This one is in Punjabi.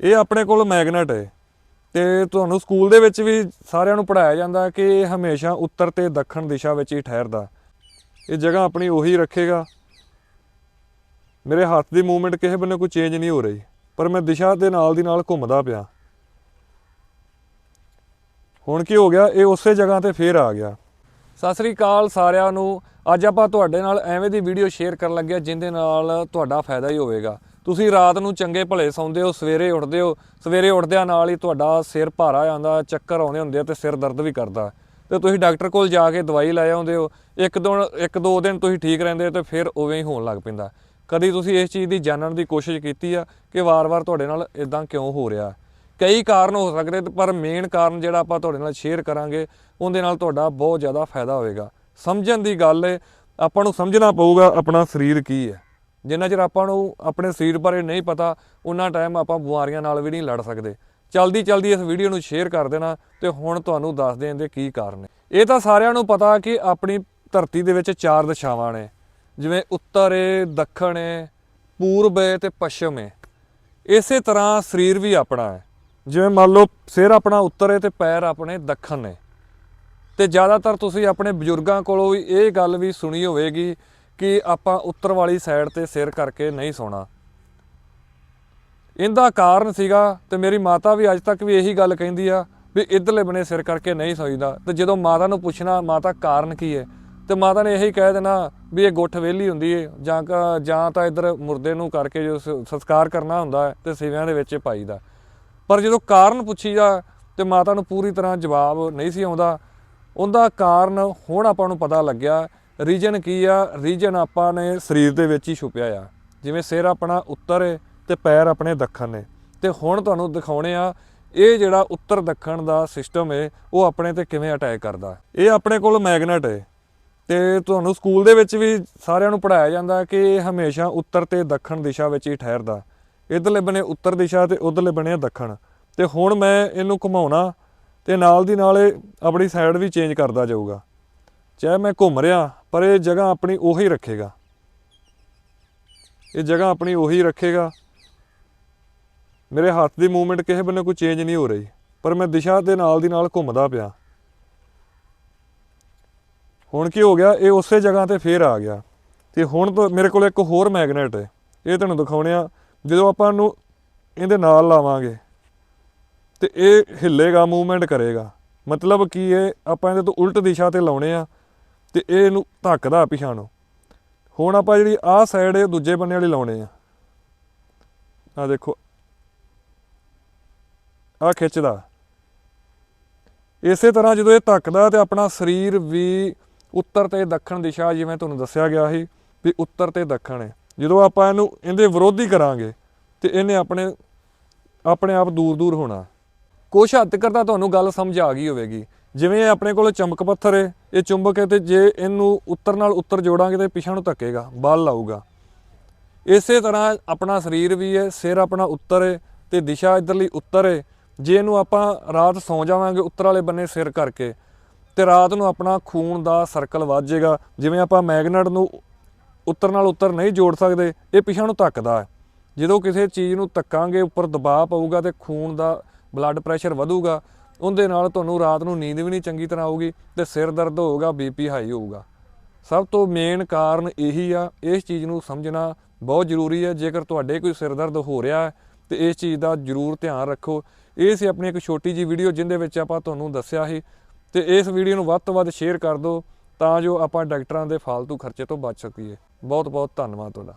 ਇਹ ਆਪਣੇ ਕੋਲ ਮੈਗਨੇਟ ਹੈ। ਤੇ ਤੁਹਾਨੂੰ ਸਕੂਲ ਦੇ ਵਿੱਚ ਵੀ ਸਾਰਿਆਂ ਨੂੰ ਪੜਾਇਆ ਜਾਂਦਾ ਕਿ ਇਹ ਹਮੇਸ਼ਾ ਉੱਤਰ ਤੇ ਦੱਖਣ ਦਿਸ਼ਾ ਵਿੱਚ ਹੀ ਠਹਿਰਦਾ। ਇਹ ਜਗ੍ਹਾ ਆਪਣੀ ਉਹੀ ਰੱਖੇਗਾ। ਮੇਰੇ ਹੱਥ ਦੀ ਮੂਵਮੈਂਟ ਕਿਸੇ ਬੰਨੇ ਕੋਈ ਚੇਂਜ ਨਹੀਂ ਹੋ ਰਹੀ, ਪਰ ਮੈਂ ਦਿਸ਼ਾ ਦੇ ਨਾਲ ਦੀ ਨਾਲ ਘੁੰਮਦਾ ਪਿਆ। ਹੁਣ ਕੀ ਹੋ ਗਿਆ? ਇਹ ਉਸੇ ਜਗ੍ਹਾ ਤੇ ਫੇਰ ਆ ਗਿਆ। ਸਤਿ ਸ੍ਰੀ ਅਕਾਲ ਸਾਰਿਆਂ ਨੂੰ। ਅੱਜ ਆਪਾਂ ਤੁਹਾਡੇ ਨਾਲ ਐਵੇਂ ਦੀ ਵੀਡੀਓ ਸ਼ੇਅਰ ਕਰਨ ਲੱਗਿਆ ਜਿੰਦੇ ਨਾਲ ਤੁਹਾਡਾ ਫਾਇਦਾ ਹੀ ਹੋਵੇਗਾ। ਤੁਸੀਂ ਰਾਤ ਨੂੰ ਚੰਗੇ ਭਲੇ ਸੌਂਦੇ ਹੋ, ਸਵੇਰੇ ਉੱਠਦੇ ਹੋ, ਸਵੇਰੇ ਉੱਠਦਿਆਂ ਨਾਲ ਹੀ ਤੁਹਾਡਾ ਸਿਰ ਭਾਰਾ ਜਾਂਦਾ, ਚੱਕਰ ਆਉਂਦੇ ਹੁੰਦੇ ਆ ਤੇ ਸਿਰ ਦਰਦ ਵੀ ਕਰਦਾ। ਤੇ ਤੁਸੀਂ ਡਾਕਟਰ ਕੋਲ ਜਾ ਕੇ ਦਵਾਈ ਲੈ ਆਉਂਦੇ ਹੋ, ਇੱਕ ਦੋ ਇੱਕ ਦੋ ਦਿਨ ਤੁਸੀਂ ਠੀਕ ਰਹਿੰਦੇ ਹੋ ਤੇ ਫਿਰ ਉਵੇਂ ਹੀ ਹੋਣ ਲੱਗ ਪੈਂਦਾ। ਕਦੀ ਤੁਸੀਂ ਇਸ ਚੀਜ਼ ਦੀ ਜਾਣਨ ਦੀ ਕੋਸ਼ਿਸ਼ ਕੀਤੀ ਆ ਕਿ ਵਾਰ-ਵਾਰ ਤੁਹਾਡੇ ਨਾਲ ਇਦਾਂ ਕਿਉਂ ਹੋ ਰਿਹਾ? ਕਈ ਕਾਰਨ ਹੋ ਸਕਦੇ ਪਰ ਮੇਨ ਕਾਰਨ ਜਿਹੜਾ ਆਪਾਂ ਤੁਹਾਡੇ ਨਾਲ ਸ਼ੇਅਰ ਕਰਾਂਗੇ, ਉਹਦੇ ਨਾਲ ਤੁਹਾਡਾ ਬਹੁਤ ਜ਼ਿਆਦਾ ਫਾਇਦਾ ਹੋਵੇਗਾ। ਸਮਝਣ ਦੀ ਗੱਲ ਹੈ ਆਪਾਂ ਨੂੰ ਸਮਝਣਾ ਪਊਗਾ ਆਪਣਾ ਸਰੀਰ ਕੀ ਹੈ। ਜਿੰਨਾ ਚਿਰ ਆਪਾਂ ਨੂੰ ਆਪਣੇ ਸਰੀਰ ਬਾਰੇ ਨਹੀਂ ਪਤਾ ਉਹਨਾਂ ਟਾਈਮ ਆਪਾਂ ਬਿਮਾਰੀਆਂ ਨਾਲ ਵੀ ਨਹੀਂ ਲੜ ਸਕਦੇ। ਚਲਦੀ ਚਲਦੀ ਇਸ ਵੀਡੀਓ ਨੂੰ ਸ਼ੇਅਰ ਕਰ ਦੇਣਾ ਤੇ ਹੁਣ ਤੁਹਾਨੂੰ ਦੱਸ ਦੇਣ ਦੇ ਕੀ ਕਾਰਨ ਨੇ। ਇਹ ਤਾਂ ਸਾਰਿਆਂ ਨੂੰ ਪਤਾ ਕਿ ਆਪਣੀ ਧਰਤੀ ਦੇ ਵਿੱਚ ਚਾਰ ਦਿਸ਼ਾਵਾਂ ਨੇ। ਜਿਵੇਂ ਉੱਤਰ ਏ, ਦੱਖਣ ਏ, ਪੂਰਬ ਏ ਤੇ ਪੱਛਮ ਏ। ਇਸੇ ਤਰ੍ਹਾਂ ਸਰੀਰ ਵੀ ਆਪਣਾ ਹੈ। ਜਿਵੇਂ ਮੰਨ ਲਓ ਸਿਰ ਆਪਣਾ ਉੱਤਰ ਏ ਤੇ ਪੈਰ ਆਪਣੇ ਦੱਖਣ ਨੇ ਤੇ ਜ਼ਿਆਦਾਤਰ ਤੁਸੀਂ ਆਪਣੇ ਬਜ਼ੁਰਗਾਂ ਕੋਲੋਂ ਵੀ ਇਹ ਗੱਲ ਵੀ ਸੁਣੀ ਹੋਵੇਗੀ ਕਿ ਆਪਾਂ ਉੱਤਰ ਵਾਲੀ ਸਾਈਡ ਤੇ ਸਿਰ ਕਰਕੇ ਨਹੀਂ ਸੌਣਾ। ਇਹਦਾ ਕਾਰਨ ਸੀਗਾ ਤੇ ਮੇਰੀ ਮਾਤਾ ਵੀ ਅੱਜ ਤੱਕ ਵੀ ਇਹੀ ਗੱਲ ਕਹਿੰਦੀ ਆ ਵੀ ਇਧਰਲੇ ਬਨੇ ਸਿਰ ਕਰਕੇ ਨਹੀਂ ਸੋਈਦਾ ਤੇ ਜਦੋਂ ਮਾਤਾ ਨੂੰ ਪੁੱਛਣਾ, ਮਾਤਾ ਕਾਰਨ ਕੀ ਹੈ? ਤੇ ਮਾਤਾ ਨੇ ਇਹੀ ਕਹਿ ਦੇਣਾ ਵੀ ਇਹ ਗੁੱਠ ਵਿਹਲੀ ਹੁੰਦੀ ਹੈ ਜਾਂ ਕ- ਜਾਂ ਤਾਂ ਇਧਰ ਮੁਰਦੇ ਨੂੰ ਕਰਕੇ ਜੋ ਸ- ਸੰਸਕਾਰ ਕਰਨਾ ਹੁੰਦਾ ਹੈ ਤੇ ਸਿਵਿਆਂ ਦੇ ਵਿੱਚ ਪਾਈਦਾ। ਪਰ ਜਦੋਂ ਕਾਰਨ ਪੁੱਛੀਦਾ ਤੇ ਮਾਤਾ ਨੂੰ ਪੂਰੀ ਤਰ੍ਹਾਂ ਜਵਾਬ ਨਹੀਂ ਸੀ ਆਉਂਦਾ, ਉਹਦਾ ਕਾਰਨ ਹੁਣ ਆਪਾਂ ਨੂੰ ਪਤਾ ਲੱਗਿਆ ਰੀਜਨ ਕੀ ਆ? ਰੀਜਨ ਆਪਾਂ ਨੇ ਸਰੀਰ ਦੇ ਵਿੱਚ ਹੀ ਛੁਪਿਆ ਆ। ਜਿਵੇਂ ਸਿਰ ਆਪਣਾ ਉੱਤਰ ਹੈ ਤੇ ਪੈਰ ਆਪਣੇ ਦੱਖਣ ਨੇ ਤੇ ਹੁਣ ਤੁਹਾਨੂੰ ਦਿਖਾਉਣੇ ਆ, ਇਹ ਜਿਹੜਾ ਉੱਤਰ ਦੱਖਣ ਦਾ ਸਿਸਟਮ ਹੈ ਉਹ ਆਪਣੇ ਤੇ ਕਿਵੇਂ ਅਟੈਕ ਕਰਦਾ। ਇਹ ਆਪਣੇ ਕੋਲ ਮੈਗਨੇਟ ਹੈ ਤੇ ਤੁਹਾਨੂੰ ਸਕੂਲ ਦੇ ਵਿੱਚ ਵੀ ਸਾਰਿਆਂ ਨੂੰ ਪੜਾਇਆ ਜਾਂਦਾ ਕਿ ਇਹ ਹਮੇਸ਼ਾ ਉੱਤਰ ਤੇ ਦੱਖਣ ਦਿਸ਼ਾ ਵਿੱਚ ਹੀ ਠਹਿਰਦਾ। ਇਧਰਲੇ ਬਨੇ ਉੱਤਰ ਦਿਸ਼ਾ ਤੇ ਉਧਰਲੇ ਬਨੇ ਦੱਖਣ। ਤੇ ਹੁਣ ਮੈਂ ਇਹਨੂੰ ਘੁਮਾਉਣਾ ਤੇ ਨਾਲ ਦੀ ਨਾਲ ਇਹ ਆਪਣੀ ਸਾਈਡ ਵੀ ਚੇਂਜ ਕਰਦਾ ਜਾਊਗਾ। ਚਾਹੇ ਮੈਂ ਘੁੰਮ ਰਿਹਾ, ਪਰ ਇਹ ਜਗ੍ਹਾ ਆਪਣੀ ਉਹੀ ਰੱਖੇਗਾ। ਇਹ ਜਗ੍ਹਾ ਆਪਣੀ ਉਹੀ ਰੱਖੇਗਾ। ਮੇਰੇ ਹੱਥ ਦੀ ਮੂਵਮੈਂਟ ਕਿਸੇ ਬੰਨੇ ਕੋਈ ਚੇਂਜ ਨਹੀਂ ਹੋ ਰਹੀ, ਪਰ ਮੈਂ ਦਿਸ਼ਾ ਦੇ ਨਾਲ ਦੀ ਨਾਲ ਘੁੰਮਦਾ ਪਿਆ। ਹੁਣ ਕੀ ਹੋ ਗਿਆ? ਇਹ ਉਸੇ ਜਗ੍ਹਾ ਤੇ ਫੇਰ ਆ ਗਿਆ। ਤੇ ਹੁਣ ਮੇਰੇ ਕੋਲ ਇੱਕ ਹੋਰ ਮੈਗਨੇਟ ਹੈ। ਇਹ ਤੁਹਾਨੂੰ ਦਿਖਾਉਣੇ ਆ, ਜਦੋਂ ਆਪਾਂ ਨੂੰ ਇਹਦੇ ਨਾਲ ਲਾਵਾਂਗੇ, ਤੇ ਇਹ ਹਿੱਲੇਗਾ, ਮੂਵਮੈਂਟ ਕਰੇਗਾ। ਮਤਲਬ ਕੀ ਹੈ ਆਪਾਂ ਇਹਦੇ ਤੋਂ ਉਲਟ ਦਿਸ਼ਾ ਤੇ ਲਾਉਣੇ ਆ ਤੇ ਇਹ ਇਹਨੂੰ ਧੱਕਦਾ ਪਿਛਾਂ ਨੂੰ ਹੁਣ ਆਪਾਂ ਜਿਹੜੀ ਆਹ ਸਾਈਡ ਇਹ ਦੂਜੇ ਬੰਨੇ ਵਾਲੀ ਲਾਉਣੇ ਆ। ਆ ਦੇਖੋ। ਆ ਖਿੱਚਦਾ। ਇਸੇ ਤਰ੍ਹਾਂ ਜਦੋਂ ਇਹ ਧੱਕਦਾ ਤੇ ਆਪਣਾ ਸਰੀਰ ਵੀ ਉੱਤਰ ਤੇ ਦੱਖਣ ਦਿਸ਼ਾ, ਜਿਵੇਂ ਤੁਹਾਨੂੰ ਦੱਸਿਆ ਗਿਆ ਸੀ, ਵੀ ਉੱਤਰ ਤੇ ਦੱਖਣ ਹੈ। ਜਦੋਂ ਆਪਾਂ ਇਹਨੂੰ ਇਹਦੇ ਵਿਰੋਧੀ ਕਰਾਂਗੇ ਤੇ ਇਹਨੇ ਆਪਣੇ ਆਪਣੇ ਆਪ ਦੂਰ ਦੂਰ ਹੋਣਾ। ਕੁਛ ਹੱਦ ਤੱਕ ਤਾਂ ਤੁਹਾਨੂੰ ਗੱਲ ਸਮਝ ਆ ਗਈ ਹੋਵੇਗੀ। ਜਿਵੇਂ ਇਹ ਆਪਣੇ ਕੋਲ ਚਮਕ ਪੱਥਰ ਹੈ ਇਹ ਚੁੰਬਕ ਹੈ ਤੇ ਜੇ ਇਹਨੂੰ ਉੱਤਰ ਨਾਲ ਉੱਤਰ ਜੋੜਾਂਗੇ ਤੇ ਪਿਛਾਂ ਨੂੰ ਧੱਕੇਗਾ, ਬਲ ਲਾਊਗਾ। ਇਸੇ ਤਰ੍ਹਾਂ ਆਪਣਾ ਸਰੀਰ ਵੀ ਹੈ ਸਿਰ ਆਪਣਾ ਉੱਤਰ ਹੈ ਤੇ ਦਿਸ਼ਾ ਇਧਰਲੀ ਉੱਤਰ ਹੈ ਜੇ ਇਹਨੂੰ ਆਪਾਂ ਰਾਤ ਸੌਂ ਜਾਵਾਂਗੇ ਉੱਤਰ ਵਾਲੇ ਬੰਨੇ ਸਿਰ ਕਰਕੇ, ਤੇ ਰਾਤ ਨੂੰ ਆਪਣਾ ਖੂਨ ਦਾ ਸਰਕਲ ਵੱਧ ਜਾਏਗਾ ਜਿਵੇਂ ਆਪਾਂ ਮੈਗਨੇਟ ਨੂੰ ਉੱਤਰ ਨਾਲ ਉੱਤਰ ਨਹੀਂ ਜੋੜ ਸਕਦੇ, ਇਹ ਪਿਛਾਂ ਨੂੰ ਧੱਕਦਾ ਹੈ ਜਦੋਂ ਕਿਸੇ ਚੀਜ਼ ਨੂੰ ਧੱਕਾਂਗੇ, ਉੱਪਰ ਦਬਾਅ ਪਊਗਾ ਤੇ ਖੂਨ ਦਾ ਬਲੱਡ ਪ੍ਰੈਸ਼ਰ ਵਧੂਗਾ, ਉਹਦੇ ਨਾਲ ਤੁਹਾਨੂੰ ਰਾਤ ਨੂੰ ਨੀਂਦ ਵੀ ਨਹੀਂ ਚੰਗੀ ਤਰ੍ਹਾਂ ਆਊਗੀ ਤੇ ਸਿਰ ਦਰਦ ਹੋਊਗਾ ਬੀਪੀ ਹਾਈ ਹੋਊਗਾ। ਸਭ ਤੋਂ ਮੇਨ ਕਾਰਨ ਇਹੀ ਆ, ਇਸ ਚੀਜ਼ ਨੂੰ ਸਮਝਣਾ ਬਹੁਤ ਜ਼ਰੂਰੀ ਹੈ ਜੇਕਰ ਤੁਹਾਡੇ ਕੋਈ ਸਿਰ ਦਰਦ ਹੋ ਰਿਹਾ ਹੈ, ਤੇ ਇਸ ਚੀਜ਼ ਦਾ ਜ਼ਰੂਰ ਧਿਆਨ ਰੱਖੋ। ਇਹ ਸੀ ਆਪਣੀ ਇੱਕ ਛੋਟੀ ਜੀ ਵੀਡੀਓ ਜਿੰਦੇ ਵਿੱਚ ਆਪਾਂ ਤੁਹਾਨੂੰ ਦੱਸਿਆ ਸੀ, ਤੇ ਇਸ ਵੀਡੀਓ ਨੂੰ ਵੱਧ ਤੋਂ ਵੱਧ ਸ਼ੇਅਰ ਕਰ ਦਿਓ, ਤਾਂ ਜੋ ਆਪਾਂ ਡਾਕਟਰਾਂ ਦੇ ਫालतू ਖਰਚੇ ਤੋਂ ਬਚ ਸਕੀਏ। ਬਹੁਤ ਬਹੁਤ ਧੰਨਵਾਦ ਤੁਹਾਡਾ।